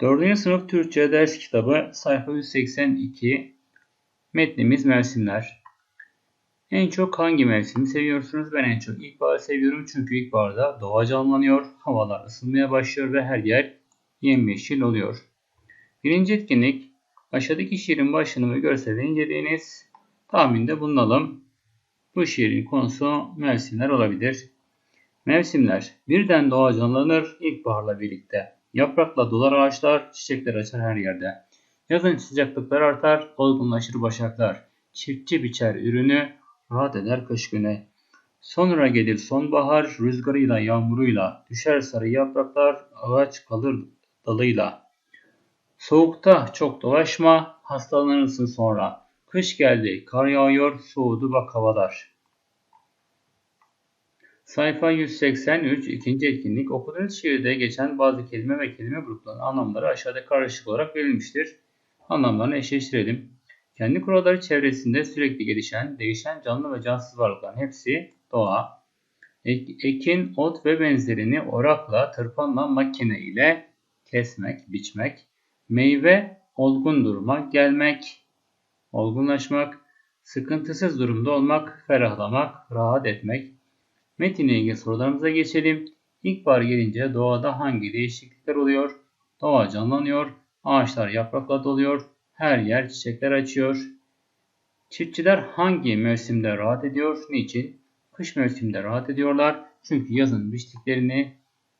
4. sınıf Türkçe ders kitabı sayfa 182 metnimiz mevsimler. En çok hangi mevsimi seviyorsunuz? Ben en çok ilkbaharı seviyorum çünkü ilkbaharda doğa canlanıyor, havalar ısınmaya başlıyor ve her yer yemyeşil oluyor. Birinci etkinlik aşağıdaki şiirin başlığını ve görseli inceleyiniz. Tahminde bulunalım. Bu şiirin konusu mevsimler olabilir. Mevsimler birden doğa canlanır ilkbaharla birlikte. Yaprakla dolar ağaçlar, çiçekler açar her yerde. Yazın sıcaklıklar artar, olgunlaşır başaklar. Çiftçi biçer ürünü, rahat eder kış günü. Sonra gelir sonbahar, rüzgarıyla yağmuruyla, düşer sarı yapraklar, ağaç kalır dalıyla. Soğukta çok dolaşma, hastalanırsın sonra. Kış geldi, kar yağıyor, soğudu bak havalar. Sayfa 183 ikinci etkinlik okuduğunuz şiirde geçen bazı kelime ve kelime gruplarının anlamları aşağıda karışık olarak verilmiştir. Anlamlarını eşleştirelim. Kendi kuralları çevresinde sürekli gelişen, değişen canlı ve cansız varlıkların hepsi doğa. Ekin, ot ve benzerini orakla, tırpanla, makine ile kesmek, biçmek. Meyve, olgun durmak, gelmek, olgunlaşmak. Sıkıntısız durumda olmak, ferahlamak, rahat etmek. Metinle ilgili sorularımıza geçelim. İlkbahar gelince doğada hangi değişiklikler oluyor? Doğa canlanıyor, ağaçlar yaprakla doluyor, her yer çiçekler açıyor. Çiftçiler hangi mevsimde rahat ediyor? Niçin? Kış mevsiminde rahat ediyorlar. Çünkü yazın biçtiklerini,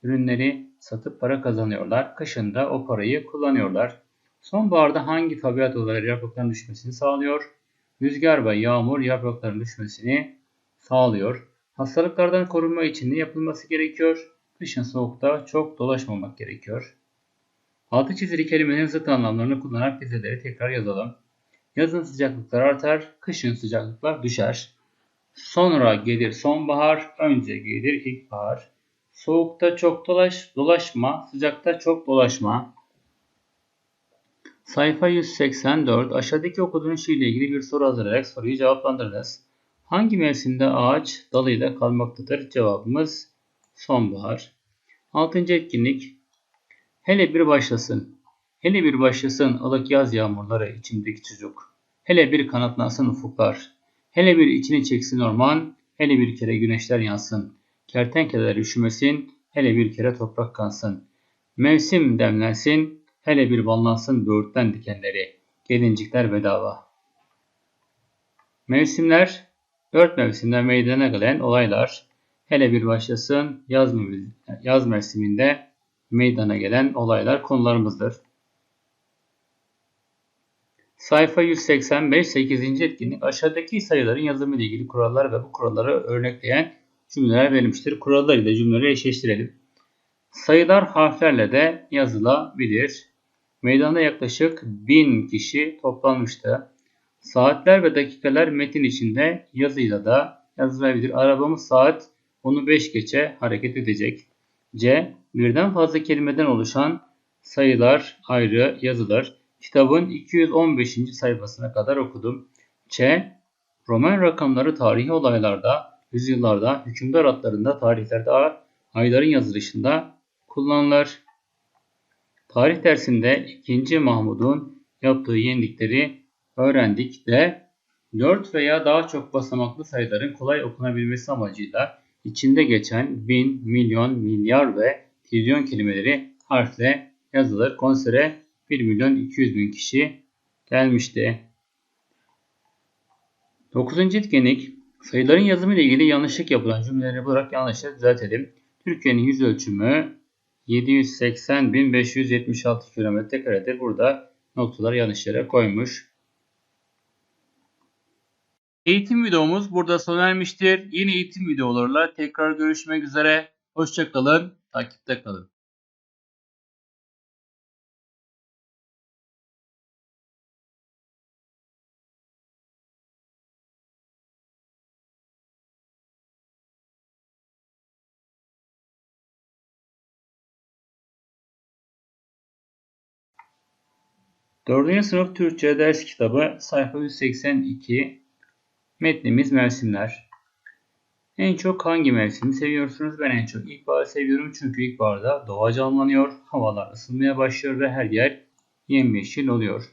ürünleri satıp para kazanıyorlar. Kışında o parayı kullanıyorlar. Sonbaharda hangi tabiat olayları yaprakların düşmesini sağlıyor? Rüzgar ve yağmur yaprakların düşmesini sağlıyor. Hastalıklardan korunma için ne yapılması gerekiyor? Kışın soğukta çok dolaşmamak gerekiyor. Altı çizili kelimenin zıt anlamlarını kullanarak dizeleri tekrar yazalım. Yazın sıcaklıklar artar, kışın sıcaklıklar düşer. Sonra gelir sonbahar, önce gelir ilkbahar. Soğukta çok dolaş, dolaşma, sıcakta çok dolaşma. Sayfa 184. Aşağıdaki okuduğunuz şiirle ilgili bir soru hazırlayarak soruyu cevaplandırınız. Hangi mevsimde ağaç dalıyla kalmaktadır? Cevabımız sonbahar. Altıncı etkinlik. Hele bir başlasın. Hele bir başlasın ılık yaz yağmurları içindeki çocuk. Hele bir kanatlansın ufuklar. Hele bir içini çeksin orman. Hele bir kere güneşler yansın. Kertenkeleler üşümesin. Hele bir kere toprak kansın. Mevsim demlensin. Hele bir ballansın böğürtlen dikenleri. Gelincikler bedava. Mevsimler Dört mevsimde meydana gelen olaylar hele bir başlasın yaz, yaz mevsiminde meydana gelen olaylar konularımızdır. Sayfa 185 8. etkinlik aşağıdaki sayıların yazımı ile ilgili kurallar ve bu kuralları örnekleyen cümleler verilmiştir. Kurallar ile cümleleri eşleştirelim. Sayılar harflerle de yazılabilir. Meydanda yaklaşık 1000 kişi toplanmıştı. Saatler ve dakikalar metin içinde yazıyla da yazılabilir. Arabamız saat onu 5 geçe hareket edecek. C. Birden fazla kelimeden oluşan sayılar ayrı yazılır. Kitabın 215. sayfasına kadar okudum. Ç. Roman rakamları tarihi olaylarda, yüzyıllarda, hükümdar adlarında, tarihlerde ayların yazılışında kullanılır. Tarih dersinde 2. Mahmud'un yaptığı yenilikleri öğrendik de 4 veya daha çok basamaklı sayıların kolay okunabilmesi amacıyla içinde geçen bin, milyon, milyar ve trilyon kelimeleri harfle yazılır. Konsere 1 milyon 200 bin kişi gelmişti. 9. etkinlik sayıların yazımı ile ilgili yanlışlık yapılan cümleleri bularak yanlışları düzeltelim. Türkiye'nin yüz ölçümü 780.576 km karedir. Burada noktalar yanlış yere koymuş. Eğitim videomuz burada sona ermiştir. Yeni eğitim videolarıyla tekrar görüşmek üzere. Hoşçakalın, takipte kalın. Dördüncü sınıf Türkçe ders kitabı sayfa 182 Metnimiz mevsimler. En çok hangi mevsimi seviyorsunuz? Ben en çok ilkbaharı seviyorum çünkü ilkbaharda doğa canlanıyor, havalar ısınmaya başlıyor ve her yer yemyeşil oluyor.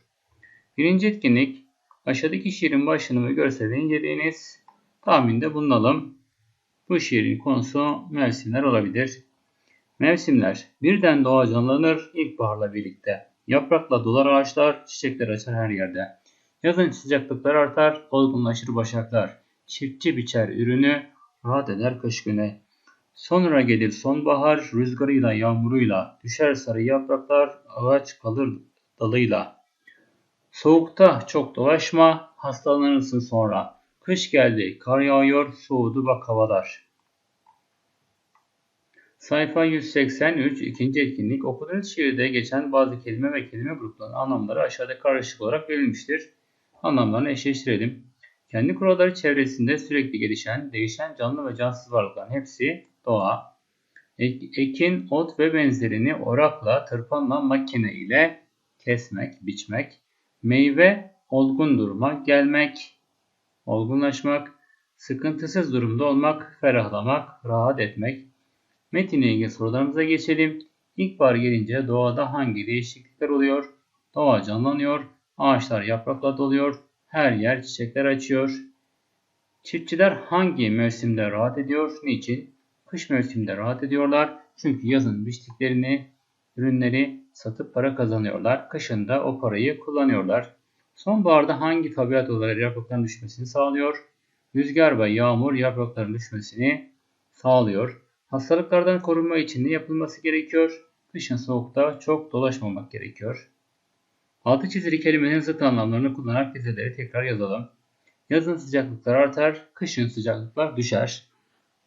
Birinci etkinlik, aşağıdaki şiirin başlığını ve görselini inceleyiniz. Tahminde bulunalım. Bu şiirin konusu mevsimler olabilir. Mevsimler birden doğa canlanır ilkbaharla birlikte. Yaprakla dolar ağaçlar, çiçekler açar her yerde. Yazın sıcaklıklar artar, olgunlaşır başaklar. Çiftçi biçer ürünü, rahat eder kış günü. Sonra gelir sonbahar, rüzgarıyla yağmuruyla, düşer sarı yapraklar, ağaç kalır dalıyla. Soğukta çok dolaşma, hastalanırsın sonra. Kış geldi, kar yağıyor, soğudu bak havalar. Sayfa 183 ikinci etkinlik okuduğunuz şiirde geçen bazı kelime ve kelime gruplarının anlamları aşağıda karışık olarak verilmiştir. Anlamlarını eşleştirelim. Kendi kuralları çevresinde sürekli gelişen, değişen canlı ve cansız varlıkların hepsi doğa. Ekin, ot ve benzerini orakla, tırpanla, makine ile kesmek, biçmek. Meyve, olgun durma, gelmek, olgunlaşmak. Sıkıntısız durumda olmak, ferahlamak, rahat etmek. Metinle ilgili sorularımıza geçelim. İlkbahar gelince doğada hangi değişiklikler oluyor? Doğa canlanıyor, ağaçlar yaprakla doluyor, her yer çiçekler açıyor. Çiftçiler hangi mevsimde rahat ediyor? Niçin? Kış mevsiminde rahat ediyorlar. Çünkü yazın biçtiklerini, ürünleri satıp para kazanıyorlar. Kışın da o parayı kullanıyorlar. Sonbaharda hangi tabiat olayları yaprakların düşmesini sağlıyor? Rüzgar ve yağmur yaprakların düşmesini sağlıyor. Hastalıklardan korunma için ne yapılması gerekiyor? Kışın soğukta çok dolaşmamak gerekiyor. Altı çizili kelimenin zıt anlamlarını kullanarak dizeleri tekrar yazalım. Yazın sıcaklıklar artar, kışın sıcaklıklar düşer.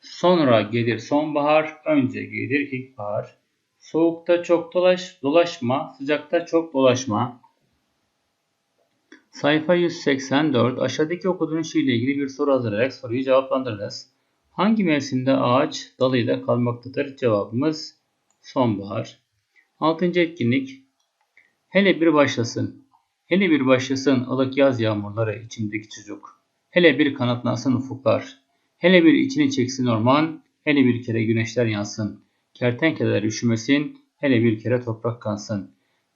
Sonra gelir sonbahar, önce gelir ilkbahar. Soğukta çok dolaş, dolaşma, sıcakta çok dolaşma. Sayfa 184. Aşağıdaki okuduğunuz şiirle ilgili bir soru hazırlayarak soruyu cevaplandırınız. Hangi mevsimde ağaç dalıyla kalmaktadır? Cevabımız sonbahar. Altıncı etkinlik. Hele bir başlasın. Hele bir başlasın ılık yaz yağmurları içindeki çocuk. Hele bir kanatlansın ufuklar. Hele bir içini çeksin orman. Hele bir kere güneşler yansın. Kertenkeleler üşümesin. Hele bir kere toprak kansın.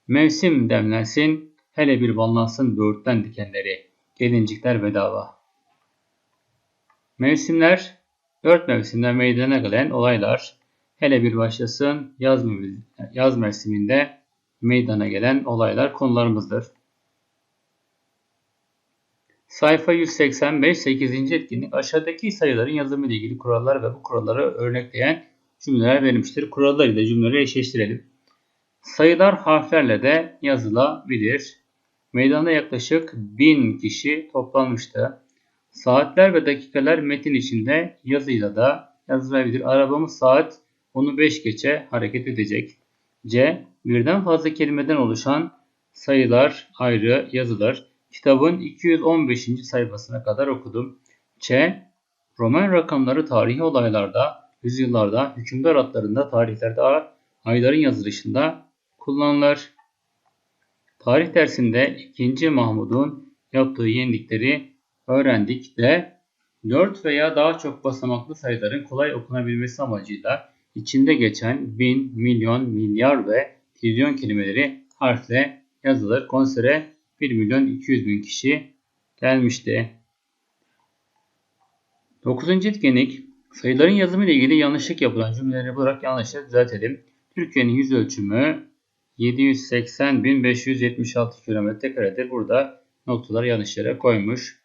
Mevsim demlensin. Hele bir ballansın böğürtlen dikenleri. Gelincikler bedava. Mevsimler Dört mevsimde meydana gelen olaylar hele bir başlasın yaz, yaz mevsiminde meydana gelen olaylar konularımızdır. Sayfa 185 8. etkinlik aşağıdaki sayıların yazımı ile ilgili kurallar ve bu kuralları örnekleyen cümleler verilmiştir. Kurallar ile cümleleri eşleştirelim. Sayılar harflerle de yazılabilir. Meydanda yaklaşık 1000 kişi toplanmıştı. Saatler ve dakikalar metin içinde yazıyla da yazılabilir. Arabamız saat 10'u 5 geçe hareket edecek. C. Birden fazla kelimeden oluşan sayılar ayrı yazılır. Kitabın 215. sayfasına kadar okudum. Ç. Roman rakamları tarihi olaylarda, yüzyıllarda, hükümdar adlarında, tarihlerde, ayların yazılışında kullanılır. Tarih dersinde 2. Mahmud'un yaptığı yenilikleri öğrendik de 4 veya daha çok basamaklı sayıların kolay okunabilmesi amacıyla içinde geçen bin, milyon, milyar ve trilyon kelimeleri harfle yazılır. Konsere 1 milyon 200 bin kişi gelmişti. 9. etkinlik sayıların yazımı ile ilgili yanlışlık yapılan cümleleri bularak yanlışları düzeltelim. Türkiye'nin yüz ölçümü 780.576 km karedir. Burada noktalar yanlış yere koymuş.